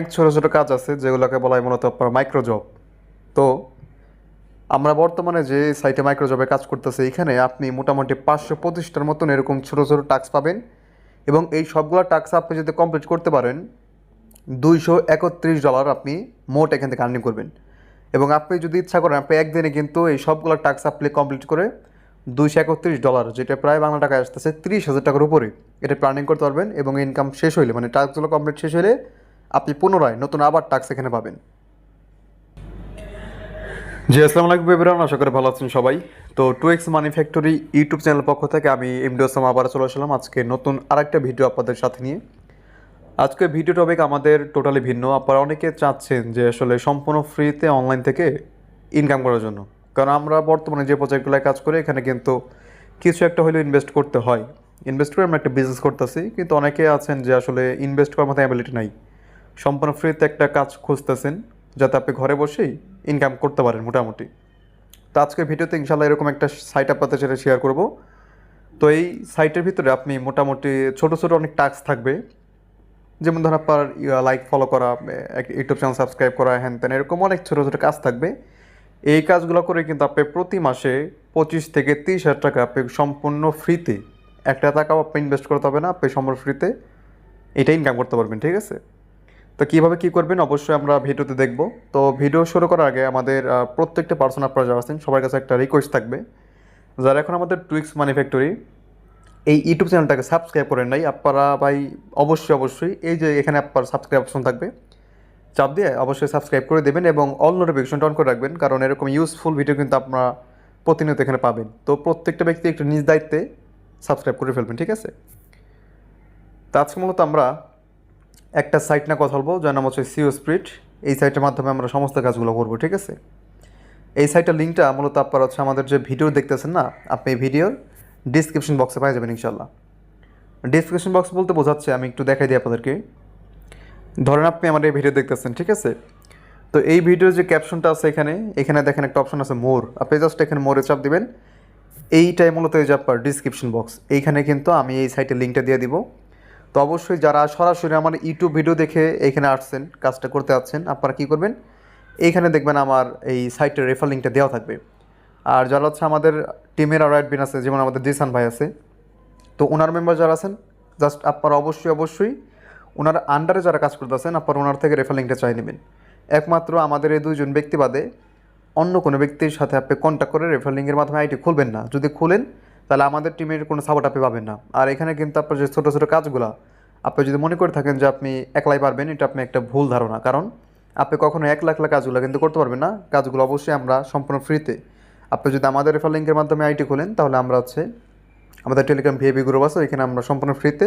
অনেক ছোটো ছোটো কাজ আছে যেগুলোকে বলা হয় মূলত আপনার মাইক্রো জব তো আমরা বর্তমানে যে সাইটে মাইক্রো জবে কাজ করতেছে, এখানে আপনি মোটামুটি পাঁচশো পঁচিশটার মতন এরকম ছোটো ছোটো টাস্ক পাবেন এবং এই সবগুলো টাস্ক আপনি যদি কমপ্লিট করতে পারেন, দুইশো একত্রিশ ডলার আপনি মোট এখান থেকে আর্নিং করবেন। এবং আপনি যদি ইচ্ছা করেন, আপনি একদিনে কিন্তু এই সবগুলো টাস্ক আপনি কমপ্লিট করে দুইশো একত্রিশ ডলার যেটা প্রায় বাংলা টাকায় আসতেছে তিরিশ হাজার টাকার উপরে, এটা প্ল্যানিং করতে পারবেন এবং ইনকাম শেষ হইলে মানে টাস্কগুলো কমপ্লিট শেষ হলে আপনি পুনরায় নতুন আবার টাক্স এখানে পাবেন। জি, আসসালামু আলাইকুম বেবিরান আশা করি ভালো আছেন সবাই। তো two X money factory YouTube channel পক্ষ থেকে আমি এমডি ওসাম আবার চলে আসলাম আজকে নতুন আরেকটা ভিডিও আপনাদের সাথে নিয়ে। আজকে ভিডিও টপিক আমাদের টোটালি ভিন্ন। আপনারা অনেকে চাচ্ছেন যে আসলে সম্পূর্ণ ফ্রিতে অনলাইন থেকে ইনকাম করার জন্য। কারণ আমরা বর্তমানে যে প্রজেক্টগুলোয় কাজ করি, এখানে কিন্তু কিছু একটা হলেও ইনভেস্ট করতে হয়। ইনভেস্ট করে আমরা একটা বিজনেস করতেছি, কিন্তু অনেকে আছেন যে আসলে ইনভেস্ট করার মতো অ্যাবিলিটি নাই। সম্পূর্ণ ফ্রিতে একটা কাজ খুঁজতেছেন, যাতে আপনি ঘরে বসেই ইনকাম করতে পারেন মোটামুটি। তো আজকের ভিডিওতে ইনশাল্লাহ এরকম একটা সাইট আপনাদের সাথে শেয়ার করব। তো এই সাইটের ভিতরে আপনি মোটামুটি ছোটো ছোটো অনেক টাস্ক থাকবে। যেমন ধর আপনার লাইক ফলো করা ইউটিউব চ্যানেল সাবস্ক্রাইব করা, হ্যান ত্যান, এরকম অনেক ছোটো ছোটো কাজ থাকবে। এই কাজগুলো করে কিন্তু আপনি প্রতি মাসে পঁচিশ থেকে তিরিশ হাজার টাকা আপনি সম্পূর্ণ ফ্রিতে একটা টাকাও আপনি ইনভেস্ট করতে হবে না, আপনি সম্পূর্ণ ফ্রিতে এটা ইনকাম করতে পারবেন, ঠিক আছে? তো কীভাবে কী করবেন অবশ্যই আমরা ভিডিওতে দেখব। তো ভিডিও শুরু করার আগে আমাদের প্রত্যেকটা পার্সন আপনারা যারা আছেন, সবার কাছে একটা রিকোয়েস্ট থাকবে। যারা এখন আমাদের টুইক্স ম্যানুফ্যাক্টরি এই ইউটিউব চ্যানেলটাকে সাবস্ক্রাইব করেন নাই, আপনারা ভাই অবশ্যই অবশ্যই এই যে এখানে আপনার সাবস্ক্রাইব অপশন থাকবে। চাপ দিয়ে অবশ্যই সাবস্ক্রাইব করে দেবেন এবং অল নোটিফিকেশনটা অন করে রাখবেন, কারণ এরকম ইউজফুল ভিডিও কিন্তু আপনারা প্রতিনিয়ত এখানে পাবেন। তো প্রত্যেকটা ব্যক্তি একটু নিজ দায়িত্বে সাবস্ক্রাইব করে ফেলবেন, ঠিক আছে? তো আজকে মূলত আমরা একটা সাইট না কথা বলব, যার নাম হচ্ছে সিও স্প্রিট এই সাইটের মাধ্যমে আমরা সমস্ত কাজগুলো করব, ঠিক আছে? এই সাইটের লিঙ্কটা মূলত আপনারা হচ্ছে আমাদের যে ভিডিও দেখতেছেন না, আপনি এই ভিডিওর ডিসক্রিপশন বক্সে পাই যাবেন ইনশাল্লাহ ডিসক্রিপশন বক্স বলতে বোঝাচ্ছে, আমি একটু দেখাই দিই আপনাদেরকে। ধরেন আপনি আমার এই ভিডিও দেখতেছেন, ঠিক আছে? তো এই ভিডিওর যে ক্যাপশনটা আছে এখানে এখানে দেখেন একটা অপশন আছে মোর আপনি জাস্ট এখানে মোরে চাপ দিবেন। এইটাই মূলত এই যে আপনার ডিসক্রিপশন বক্স এইখানে কিন্তু আমি এই সাইটের লিঙ্কটা দিয়ে দিব। তো অবশ্যই যারা সরাসরি আমার ইউটিউব ভিডিও দেখে এখানে আসছেন, কাজটা করতে আসছেন আপনারা কী করবেন? এইখানে দেখবেন আমার এই সাইটের রেফার লিঙ্কটা দেওয়া থাকবে। আর যারা হচ্ছে আমাদের টিমের আরও অ্যাডমিন আছে, যেমন আমাদের জিসান ভাই আছে, তো ওনার মেম্বার যারা আছেন জাস্ট আপনারা অবশ্যই অবশ্যই ওনার আন্ডারে যারা কাজ করতে আছেন, আপনারা ওনার থেকে রেফার লিঙ্কটা চাই নেবেন। একমাত্র আমাদের এই দুজন ব্যক্তি বাদে অন্য কোনো ব্যক্তির সাথে আপনি কন্ট্যাক্ট করে রেফার লিঙ্কের মাধ্যমে আইটি খুলবেন না। যদি খুলেন তাহলে আমাদের টিমের কোনো সাপোর্ট আপনি পাবেন না। আর এখানে কিন্তু আপনার যে ছোটো ছোটো কাজগুলো, আপনি যদি মনে করে থাকেন যে আপনি একলাই পারবেন, এটা আপনি একটা ভুল ধারণা। কারণ আপনি কখনো এক লাখ লাখ কাজগুলো কিন্তু করতে পারবেন না। কাজগুলো অবশ্যই আমরা সম্পূর্ণ ফ্রিতে আপনি যদি আমাদের রেফার লিঙ্কের মাধ্যমে আইটি খোলেন, তাহলে আমরা হচ্ছে আমাদের টেলিগ্রাম ভিএবি গ্রুপ আছে এখানে আমরা সম্পূর্ণ ফ্রিতে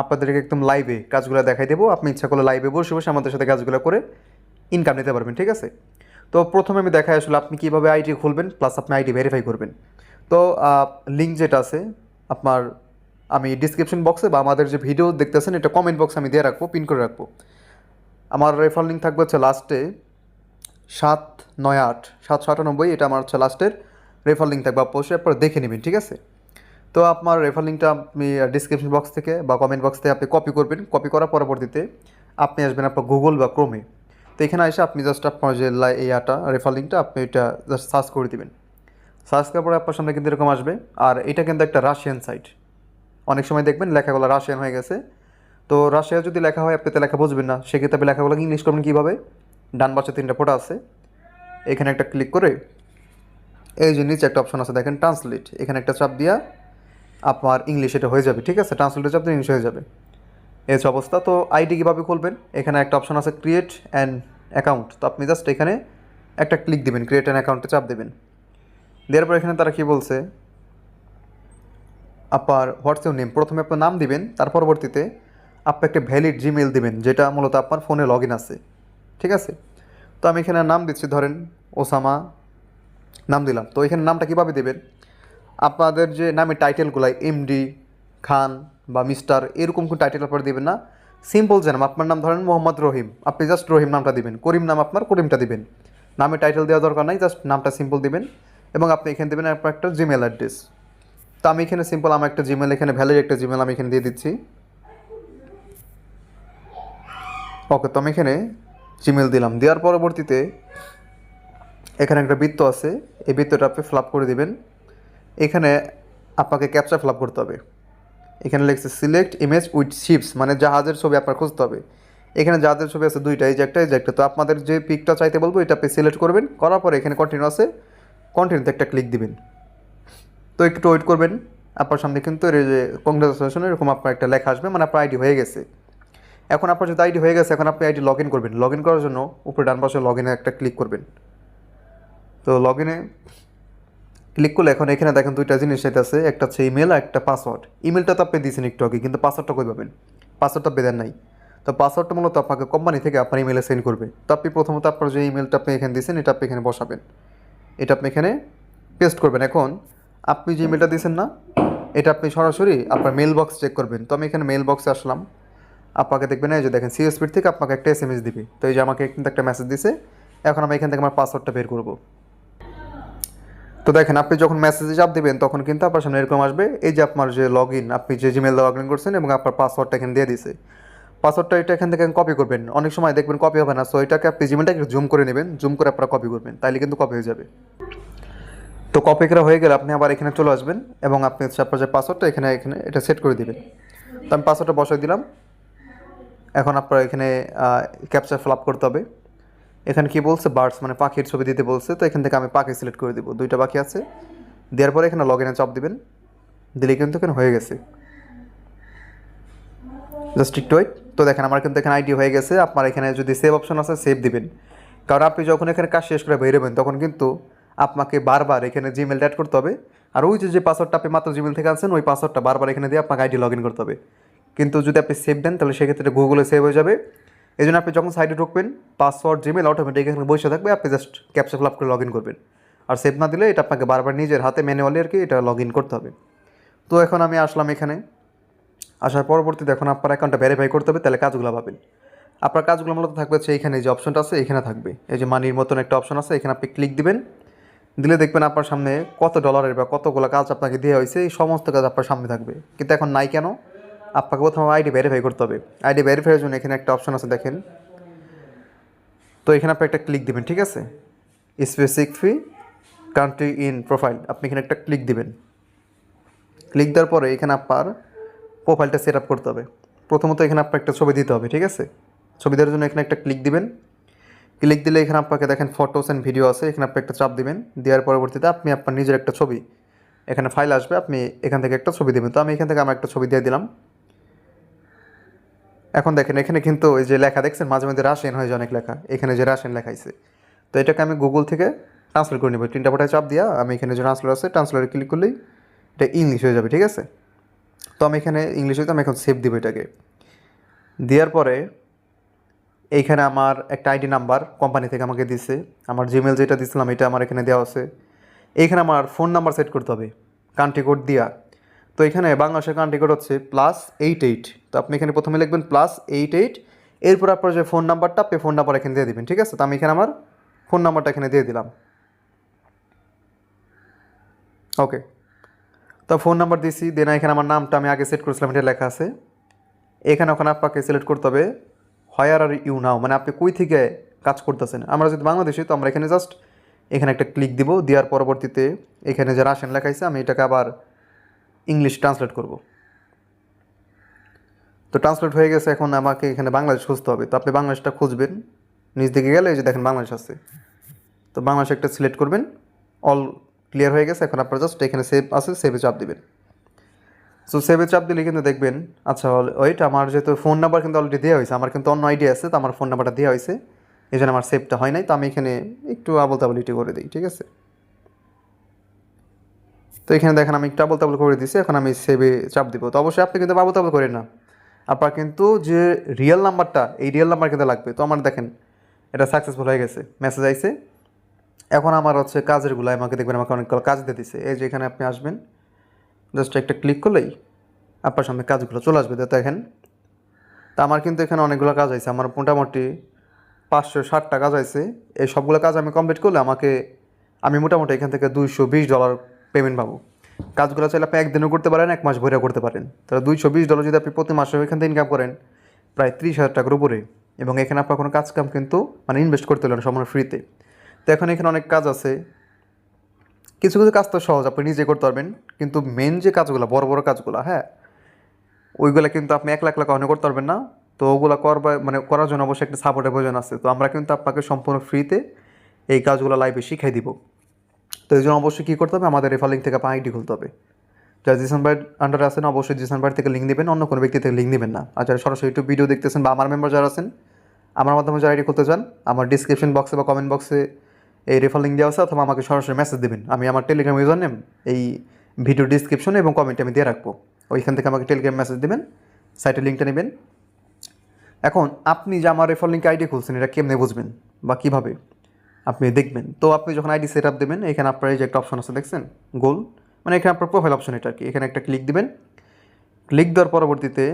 আপনাদেরকে একদম লাইভে কাজগুলো দেখাই দেবো। আপনি ইচ্ছা করলে লাইভে বসে বসে আমাদের সাথে কাজগুলো করে ইনকাম নিতে পারবেন, ঠিক আছে? তো প্রথমে আমি দেখাই আসলে আপনি কীভাবে আইটি খুলবেন প্লাস আপনি আইটি ভেরিফাই করবেন। তো লিঙ্ক যেটা আছে, আপনার আমি ডিসক্রিপশন বক্সে বা আমাদের যে ভিডিও দেখতেছেন, এটা কমেন্ট বক্সে আমি দিয়ে রাখব পিন করে রাখব। আমার রেফার লিঙ্ক থাকবে হচ্ছে লাস্টে সাত নয় আট সাতশো আটানব্বই এটা আমার হচ্ছে লাস্টের রেফার লিঙ্ক থাকবে। অবশ্যই আপনারা দেখে নেবেন, ঠিক আছে? তো, আপনার রেফার লিঙ্কটা আপনি ডিসক্রিপশন বক্স থেকে বা কমেন্ট বক্স থেকে আপনি কপি করবেন। কপি করার পরবর্তীতে আপনি আসবেন আপনার গুগল বা ক্রোমে তো, এখানে এসে আপনি জাস্ট আপনার যে লাই- এই আটা রেফার লিঙ্কটা আপনি এটা জাস্ট সার্চ করে দিবেন। সার্চ পরে আপনার সামনে কিন্তু এরকম আসবে। আর এটা কিন্তু একটা রাশিয়ান সাইট অনেক সময় দেখবেন লেখাগুলো রাশিয়ান হয়ে গেছে। তো রাশিয়া যদি লেখা হয়, আপনি তো লেখা বুঝবেন না। সেক্ষেত্রে আপনি লেখাগুলো ইংলিশ করবেন কীভাবে? ডান পাশে তিনটা ফোটা আছে। এখানে একটা ক্লিক করে এই যে নিচে একটা অপশন আছে, দেখেন ট্রান্সলেট এখানে একটা চাপ দিয়া আপনার ইংলিশ এটা হয়ে যাবে, ঠিক আছে? ট্রান্সলেটের চাপ দিয়ে ইংলিশ হয়ে যাবে। এই হচ্ছে অবস্থা। তো আইডি কীভাবে খুলবেন? এখানে একটা অপশন আছে ক্রিয়েট অ্যান্ড অ্যাকাউন্ট তো আপনি জাস্ট এখানে একটা ক্লিক দেবেন ক্রিয়েট অ্যান্ড অ্যাকাউন্টে চাপ দেবেন। দেওয়ার পর এখানে তারা কী বলছে? আপনার হোয়াটসঅ্যাপ নেম? প্রথমে আপনার নাম দিবেন, তার পরবর্তীতে আপনি একটা ভ্যালিড জিমেল দিবেন, যেটা মূলত আপনার ফোনে লগ ইন আছে। ঠিক আছে? তো আমি এখানে নাম দিচ্ছি, ধরেন ওসামা, নাম দিলাম। তো এখানে নামটা কীভাবে দেবেন? আপনাদের যে নামের টাইটেলগুলো এমডি খান বা মিস্টার এরকম কোনো টাইটেল আপনারা দেবেন না। সিম্পল যে নাম আপনার নাম ধরেন মোহাম্মদ রহিম। আপনি জাস্ট রহিম নামটা দিবেন। করিম নাম আপনার করিমটা দিবেন। নামে টাইটেল দেওয়া দরকার নাই জাস্ট নামটা সিম্পল দিবেন। এবং আপনি এখানে দেবেন আপনার একটা জিমেল অ্যাড্রেস তো আমি এখানে সিম্পল আমার একটা জিমেল এখানে ভ্যালিড একটা জিমেল আমি এখানে দিয়ে দিচ্ছি। ওকে তো আমি এখানে জিমেল দিলাম। দেওয়ার পরবর্তীতে এখানে একটা বৃত্ত আছে। এই বৃত্তটা আপনি ফ্লাপ করে দিবেন। এখানে আপনাকে ক্যাপচা ফ্লাপ করতে হবে। এখানে লিখছে সিলেক্ট ইমেজ উইথ শিপস মানে জাহাজের ছবি আপনার খুঁজতে হবে। এখানে জাহাজের ছবি আছে দুইটা, এই যে একটা, এই যে একটা। তো আপনাদের যে পিকটা চাইতে বলব, এটা আপনি সিলেক্ট করবেন। করার পরে এখানে কন্টিনিউ আছে। কন্টিনিউতে একটা ক্লিক দিবেন। তো একটু ওয়েট করবেন। আপনার সামনে কিন্তু এই যে কংগ্রেচুলেশন এরকম আপনার একটা লেখা আসবে মানে আপনার আইডি হয়ে গেছে। এখন আপনার যদি আইডি হয়ে গেছে, এখন আপনি আইডি লগ ইন করবেন। লগ ইন করার জন্য উপরে ডান পাশে লগ একটা ক্লিক করবেন। তো লগ ইনে ক্লিক করলে এখন এখানে দেখেন দুইটা জিনিস আছে, একটা হচ্ছে ইমেল আর একটা পাসওয়ার্ড ইমেলটা তো আপনি দিয়েছেন একটু আগে, কিন্তু পাসওয়ার্ডটা কই পাবেন? পাসওয়ার্ডটা বেদেন নাই। তো পাসওয়ার্ডটা মূলত আপনাকে কোম্পানি থেকে আপনার ইমেলে সেন্ড করবে। তো আপনি প্রথমত আপনার যে ইমেলটা আপনি এখানে দিয়েছেন, এটা আপনি এখানে বসাবেন। এটা আপনি এখানে পেস্ট করবেন। এখন আপনি যে ইমেলটা দিয়েছেন না, এটা আপনি সরাসরি আপনার মেল বক্স চেক করবেন। তো আমি এখানে মেল বক্সে আসলাম। আপনাকে দেখবেন, এই যে দেখেন সিএসপির থেকে আপনাকে একটা এস এম এস দিবে। তো এই যে আমাকে কিন্তু একটা মেসেজ দিছে। এখন আমি এখান থেকে আমার পাসওয়ার্ডটা বের করব। তো দেখেন, আপনি যখন মেসেজে চাপ দিবেন, তখন কিন্তু আপনার সামনে এরকম আসবে। এই যে আপনার যে লগ ইন আপনি যে জিমেল লগ ইন করছেন এবং আপনার পাসওয়ার্ডটা এখানে দিয়ে দিছে। পাসওয়ার্ডটা এটা এখান থেকে কপি করবেন। অনেক সময় দেখবেন কপি হবে না সো এটাকে আপনি জিমেলটাকে জুম করে নেবেন জুম করে আপনারা কপি করবেন, তাইলে কিন্তু কপি হয়ে যাবে। তো কপি করা হয়ে গেলে আপনি আবার এখানে চলে আসবেন এবং আপনি হচ্ছে আপনার যে পাসওয়ার্ডটা এখানে এখানে এটা সেট করে দিবেন। তো আমি পাসওয়ার্ডটা বসাই দিলাম। এখন আপনার এখানে ক্যাপচার ফিল আপ করতে হবে। এখানে কি বলছে? বার্ডস মানে পাখির ছবি দিতে বলছে। তো এখান থেকে আমি পাখি সিলেক্ট করে দেবো। দুইটা পাখি আছে। দেওয়ার পরে এখানে লগ ইনে চাপ দিবেন। দিলে কিন্তু এখানে হয়ে গেছে। জাস্ট একটু তো দেখেন, আমার কিন্তু এখানে আইডি হয়ে গেছে। আপনার এখানে যদি সেভ অপশন আছে সেভ দিবেন। কারণ আপনি যখন এখানে কাজ শেষ করে বেরোবেন, তখন কিন্তু আপনাকে বারবার এখানে জিমেল অ্যাড করতে হবে। আর ওই যে যে পাসওয়ার্ডটা আপনি মাত্র জিমেল থেকে আনছেন, ওই পাসওয়ার্ডটা বারবার এখানে দিয়ে আপনাকে আইডি লগ ইন করতে হবে। কিন্তু যদি আপনি সেভ দেন, তাহলে সেক্ষেত্রে গুগলে সেভ হয়ে যাবে। এই জন্য আপনি যখন সাইডে ঢুকবেন পাসওয়ার্ড জিমেল অটোমেটিক এখানে বসে থাকবে। আপনি জাস্ট ক্যাপচা ফিল আপ করে লগ ইন করবেন। আর সেভ না দিলে এটা আপনাকে বারবার নিজের হাতে ম্যানুয়ালি আর কি এটা লগ ইন করতে হবে। তো এখন আমি আসলাম এখানে। আসার পরবর্তীতে এখন আপনার অ্যাকাউন্টটা ভেরিফাই করতে হবে, তাহলে কাজগুলো পাবেন। আপনার কাজগুলো মূলত থাকবে হচ্ছে এইখানে যে অপশনটা আছে, এখানে থাকবে। এই যে মানির মতন একটা অপশন আছে, এখানে আপনি ক্লিক দিবেন। দিলে দেখবেন আপনার সামনে কত ডলারের বা কতগুলো কাজ আপনাকে দেওয়া হয়েছে, এই সমস্ত কাজ আপনার সামনে থাকবে। কিন্তু এখন নাই কেন? আপনাকে প্রথমে আইডি ভেরিফাই করতে হবে। আইডি ভেরিফাইয়ের জন্য এখানে একটা অপশন আছে, দেখেন। তো এখানে আপনি একটা ক্লিক দিবেন, ঠিক আছে? Specific fee country in profile আপনি এখানে একটা ক্লিক দিবেন। ক্লিক দেওয়ার পরে এখানে আপনার প্রোফাইলটা সেট আপ করতে হবে। প্রথমত এখানে আপনার একটা ছবি দিতে হবে, ঠিক আছে? ছবি দেওয়ার জন্য এখানে একটা ক্লিক দিবেন। ক্লিক দিলে এখানে আপনাকে দেখেন ফটোস অ্যান্ড ভিডিও আছে, এখানে আপনি একটা চাপ দিবেন। দেওয়ার পরবর্তীতে আপনি আপনার নিজের একটা ছবি, এখানে ফাইল আসবে, আপনি এখান থেকে একটা ছবি দেবেন। তো আমি এখান থেকে আমার একটা ছবি দিয়ে দিলাম। এখন দেখেন, এখানে কিন্তু ওই যে লেখা দেখছেন, মাঝে মাঝে রাশিয়ান হয়ে যায় অনেক লেখা। এখানে যে রাশিয়ান লেখাইছে তো এটাকে আমি গুগল থেকে ট্রান্সলেট করে নেব। তিনটা পাঠায় চাপ দিয়া আমি এখানে যে ট্রান্সলেট আছে ট্রান্সলেটে ক্লিক করলেই এটা ইংলিশ হয়ে যাবে, ঠিক আছে? তো আমি এখানে ইংলিশে আমি এখন সেভ দিব এটাকে। দেওয়ার পরে এইখানে আমার একটা আইডি নাম্বার কোম্পানি থেকে আমাকে দিছে। আমার জিমেল যেটা দিছিলাম, এটা আমার এখানে দেওয়া আছে। এইখানে আমার ফোন নাম্বার সেট করতে হবে কান্ট্রি কোড দিয়া। তো এখানে বাংলাদেশের কান্ট্রি কোড হচ্ছে প্লাস এইট এইট তো আপনি এখানে প্রথমে লিখবেন প্লাস এইট এইট এরপর আপনার যে ফোন নাম্বারটা আপনি ফোন নাম্বার এখানে দিয়ে দিবেন, ঠিক আছে? তো আমি এখানে আমার ফোন নাম্বারটা এখানে দিয়ে দিলাম। ওকে তো ফোন নাম্বার দিয়েছি দেন এখানে আমার নামটা আমি আগে সেট করেছিলাম, এটা লেখা আছে। এখানে ওখানে আপনাকে সিলেক্ট করতে হবে হায়ার আর ইউ নাও মানে আপনি কই থেকে কাজ করতেছেন। আমরা যদি বাংলাদেশি, তো আমরা এখানে জাস্ট এখানে একটা ক্লিক দিব, দেওয়ার পরবর্তীতে এখানে যে রাশিয়ান লেখাইছে আমি এটাকে আবার ইংলিশ ট্রান্সলেট করব। তো ট্রান্সলেট হয়ে গেছে, এখন আমাকে এখানে বাংলাদেশ খুঁজতে হবে। তো আপনি বাংলাদেশটা খুঁজবেন, নিজ দিকে গেলে যে দেখেন বাংলাদেশ আছে। তো বাংলাদেশ একটা সিলেক্ট করবেন অল ক্লিয়ার হয়ে গেছে, এখন আপনার জাস্ট এখানে সেভ আছে সেভে চাপ দিবেন। সো সেভে চাপ দিলে কিন্তু দেখবেন আচ্ছা ওইট আমার যেহেতু ফোন নাম্বার কিন্তু অলরেডি দেওয়া হয়েছে, আমার কিন্তু অন্য আইডিয়া আছে, তো আমার ফোন নাম্বারটা দেওয়া হয়েছে, এই জন্য আমার সেভটা হয় নাই, তো আমি এখানে একটু আবল তাবল ইটি করে দিই, ঠিক আছে? তো এখানে দেখেন আমি একটু আবল তাবল করে দিছি, এখন আমি সেভে চাপ দিব, তো অবশ্যই আপনি কিন্তু আবল তাবল করেন না। আপনার কিন্তু যে রিয়েল নাম্বারটা এই রিয়েল নাম্বার কিন্তু লাগবে, তো আমার দেখেন, এটা সাকসেসফুল হয়ে গেছে মেসেজ আইছে। এখন আমার হচ্ছে কাজেরগুলো আমাকে দেখবেন আমাকে অনেকগুলো কাজ দিয়ে দিছে। এই যে এখানে আপনি আসবেন জাস্ট একটা ক্লিক করলেই আপনার সামনে কাজগুলো চলে আসবে। তো দেখেন, তা আমার কিন্তু এখানে অনেকগুলো কাজ আছে। আমার মোটামুটি পাঁচশো ষাটটা কাজ আছে। এই সবগুলো কাজ আমি কমপ্লিট করলে আমাকে, আমি মোটামুটি এখান থেকে দুইশো বিশ ডলার পেমেন্ট পাবো। কাজগুলো চাইলে আপনি একদিনও করতে পারেন, এক মাস ভরে করতে পারেন। তাহলে দুইশো বিশ ডলার যদি আপনি প্রতি মাসে এখান থেকে ইনকাম করেন, প্রায় ত্রিশ হাজার টাকার উপরে। এবং এখানে আপনার কোনো কাজ কাম কিন্তু মানে ইনভেস্ট করতে হলো না, সম্পূর্ণ ফ্রিতে তো এখন এখানে অনেক কাজ আছে। কিছু কিছু কাজ তো সহজ, আপনি নিজে করতে পারবেন। কিন্তু মেন যে কাজগুলো, বড় বড় কাজগুলো হ্যাঁ ওইগুলো কিন্তু আপনি এক লাখ লাখ কখনো করতে পারবেন না। তো ওগুলো করবা মানে করার জন্য অবশ্যই একটা সাপোর্টের প্রয়োজন আছে। তো আমরা কিন্তু আপনাকে সম্পূর্ণ ফ্রিতে এই কাজগুলো লাইভে শিখাই দিব। তো এই জন্য অবশ্যই কী করতে হবে? আমাদের রেফার থেকে আপনার আইডি খুলতে হবে। যারা জিসান ভাইয়ের আন্ডারে আছেন, অবশ্যই জিসান ভাইয়ের থেকে লিঙ্ক দেবেন অন্য কোনো ব্যক্তি থেকে লিঙ্ক দেবেন না। আর যারা সরাসরি ইউটিউব ভিডিও দেখতেছেন বা আমার মেম্বার যারা আছেন, আমার মাধ্যমে যারা আইডি খুলতে চান, আমার ডিসক্রিপশন বক্সে বা কমেন্ট বক্সে এই রেফার লিঙ্ক দেওয়া আছে, অথবা আমাকে সরাসরি মেসেজ দেবেন। আমি আমার টেলিগ্রাম ইউজার নেম এই ভিডিও ডিসক্রিপশনে এবং কমেন্টে আমি দিয়ে রাখব। ওইখান থেকে আমাকে টেলিগ্রাম মেসেজ দেবেন সাইটের লিঙ্কটা নেবেন। এখন, আপনি যে আমার রেফার লিঙ্ক আইডি খুলছেন, এটা কেমনে বুঝবেন বা কীভাবে আপনি দেখবেন? তো আপনি যখন আইডি সেট আপ দেবেন, এখানে আপনার এই যে একটা অপশন আছে, দেখছেন? গোল মানে এখানে আপনার প্রোফাইল অপশন এটা আর কি। এখানে একটা ক্লিক দিবেন। ক্লিক দেওয়ার পরবর্তীতে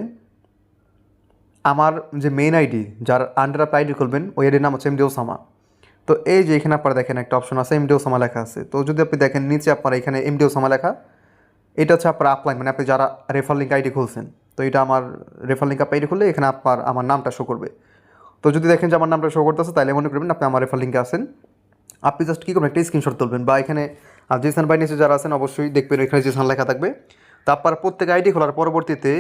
আমার যে মেইন আইডি যার আন্ডার আপনি আইডি খুলবেন, ওই আইডির নাম হচ্ছে এমডি ওসামা তো এই যে এখানে আপনারা দেখেন একটা অপশন আছে এমডি ওসামা লেখা আছে। তো যদি আপনি দেখেন নিচে আপনার এখানে এমডি ওসামা লেখা, এটা হচ্ছে আপনার আপলাইন মানে আপনি যারা রেফার লিঙ্ক আইডি খুলছেন, তো এটা আমার রেফার লিঙ্ক আইডি খুললে এখানে আপনার, আমার নামটা শো করবে। তো যদি দেখেন যে আমার নামটা শো করতেছে, তাহলে মনে করবেন আপনি আমার রেফার লিঙ্কে আসেন আপনি জাস্ট কী করবেন, একটা স্ক্রিনশট তুলবেন বা এখানে, আর জিসান বাই নিচে যারা আছেন, অবশ্যই দেখবেন এখানে জিসান লেখা থাকবে। তারপর প্রত্যেক আইডি খোলার পরবর্তীতে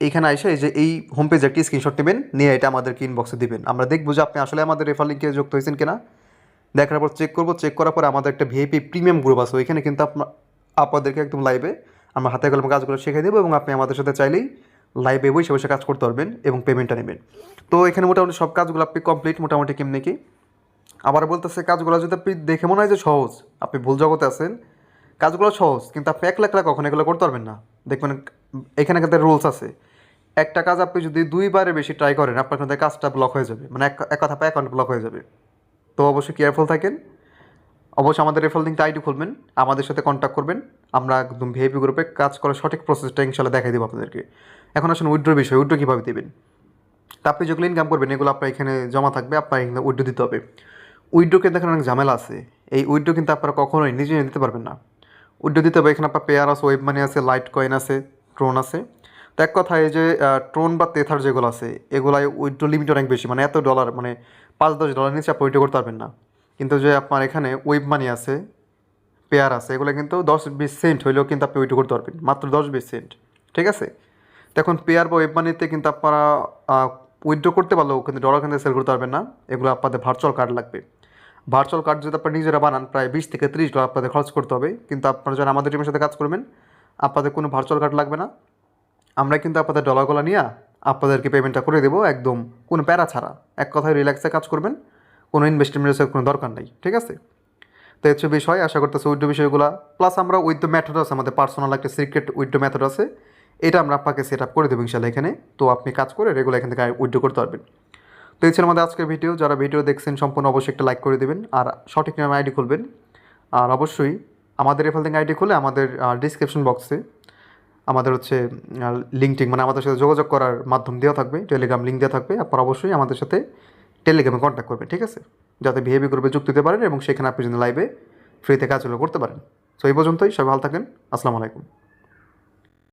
এইখানে আসে এই যে এই হোম পেজে একটি স্ক্রিনশট নেবেন, নিয়ে এটা আমাদেরকে ইনবক্সে দিবেন। আমরা দেখব যে আপনি আসলে আমাদের রেফার লিঙ্কে যুক্ত হয়েছেন কিনা। দেখার পর চেক করব চেক করার পরে আমাদের একটা ভিআইপি প্রিমিয়াম গ্রুপ আছে, ওইখানে কিন্তু আপনার আপনাদেরকে একদম লাইভে আমরা হাতে কলমে কাজগুলো শিখিয়ে দেবো এবং আপনি আমাদের সাথে চাইলেই লাইভে বসে বসে কাজ করতে পারবেন এবং পেমেন্টটা নেবেন। তো এখানে মোটামুটি সব কাজগুলো আপনি কমপ্লিট মোটামুটি কেমনি কি আবার বলতেছে কাজগুলো যদি আপনি দেখে মনে হয় যে সহজ, আপনি ভুল জগতে আছেন, কাজগুলো সহজ, কিন্তু আপনি এক লাখ লাখ কখনো এগুলো করতে পারবেন না। দেখবেন এখানে কিন্তু রুলস আছে। একটা কাজ আপনি যদি দুইবারে বেশি ট্রাই করেন, আপনার কিন্তু কাজটা ব্লক হয়ে যাবে। মানে এক কথা অ্যাকাউন্ট ব্লক হয়ে যাবে। তো অবশ্যই কেয়ারফুল থাকেন। অবশ্যই আমাদের রেফার লিঙ্কটা আইডি খুলবেন, আমাদের সাথে কন্ট্যাক্ট করবেন। আমরা একদম ভিআইপি গ্রুপে কাজ করার সঠিক প্রসেসটা ইনশাল্লাহ দেখাই দেবো আপনাদেরকে। এখন আসলে উইড্রো বিষয় উইড্রো কীভাবে দেবেন? তা আপনি যেগুলো ইনকাম করবেন, এগুলো আপনার এখানে জমা থাকবে, আপনার এখানে উইড্রো দিতে হবে। উইড্রো কিন্তু এখানে অনেক ঝামেলা আছে। এই উইড্রো কিন্তু আপনারা কখনোই নিজে দিতে পারবেন না। উইড্রো দিতে হবে, এখানে আপনার পেয়ার আছে ওয়েব মানি আছে লাইট কয়েন আছে ট্রোন আছে। তো এক কথায় এই যে ট্রোন বা তেথার যেগুলো আছে, এগুলাই উইড্রো লিমিট অনেক বেশি। মানে এত ডলার মানে পাঁচ, দশ ডলার নিচে আপনি উইড্রো করতে পারবেন না। কিন্তু যে আপনার এখানে ওয়েব মানি আছে পেয়ার আছে, এগুলো কিন্তু দশ, বিশ সেন্ট হইলেও কিন্তু আপনি উইড্রো করতে পারবেন। মাত্র দশ, বিশ সেন্ট ঠিক আছে? তো এখন পেয়ার বা ওয়েব মানিতে কিন্তু আপনারা উইথড্র করতে পারলেও কিন্তু ডলার কিন্তু সেল করতে পারবেন না। এগুলো আপনাদের ভার্চুয়াল কার্ড লাগবে। ভার্চুয়াল কার্ড যদি আপনারা নিজেরা বানান, প্রায় বিশ থেকে ত্রিশ ডলার আপনাদের খরচ করতে হবে। কিন্তু আপনারা যারা আমাদের টিমের সাথে কাজ করবেন, আপনাদের কোনো ভার্চুয়াল কার্ড লাগবে না। আমরা কিন্তু আপনাদের ডলারগুলো নিয়ে আপনাদেরকে পেমেন্টটা করে দেবো একদম কোনো প্যারা ছাড়া। এক কথায় রিল্যাক্সে কাজ করবেন, কোনো ইনভেস্টমেন্টের কোনো দরকার নেই, ঠিক আছে? তো হচ্ছে বিষয়, আশা করতেছে উইড্রো বিষয়গুলো। প্লাস আমরা উইথ মেথড আছে, আমাদের পার্সোনাল একটা সিক্রেট উইড্রো মেথড আছে। এটা আমরা আপনাকে সেট আপ করে দেবো ইনশাল্লাহ এখানে। তো আপনি কাজ করে রেগুলার এখান থেকে উইড্রো করতে পারবেন। তো এই ছিল আমাদের আজকের ভিডিও যারা ভিডিও দেখছেন, সম্পূর্ণ অবশ্যই একটা লাইক করে দেবেন আর সঠিক নামে আইডি খুলবেন। আর অবশ্যই আমাদের এফএল থেকে আইডি খুলে আমাদের ডিসক্রিপশন বক্সে আমাদের হচ্ছে লিঙ্কটিং মানে আমাদের সাথে যোগাযোগ করার মাধ্যম দেওয়া থাকবে টেলিগ্রাম লিঙ্ক দেওয়া থাকবে, আপনার অবশ্যই আমাদের সাথে টেলিগ্রামে কন্ট্যাক্ট করবে ঠিক আছে? যাতে বিহেভি গ্রুপে যুক্ত দিতে পারেন এবং সেখানে আপনি যদি লাইভে ফ্রিতে কাজগুলো করতে পারেন। সো এই পর্যন্তই, সবাই ভালো থাকেন, আসসালামু আলাইকুম।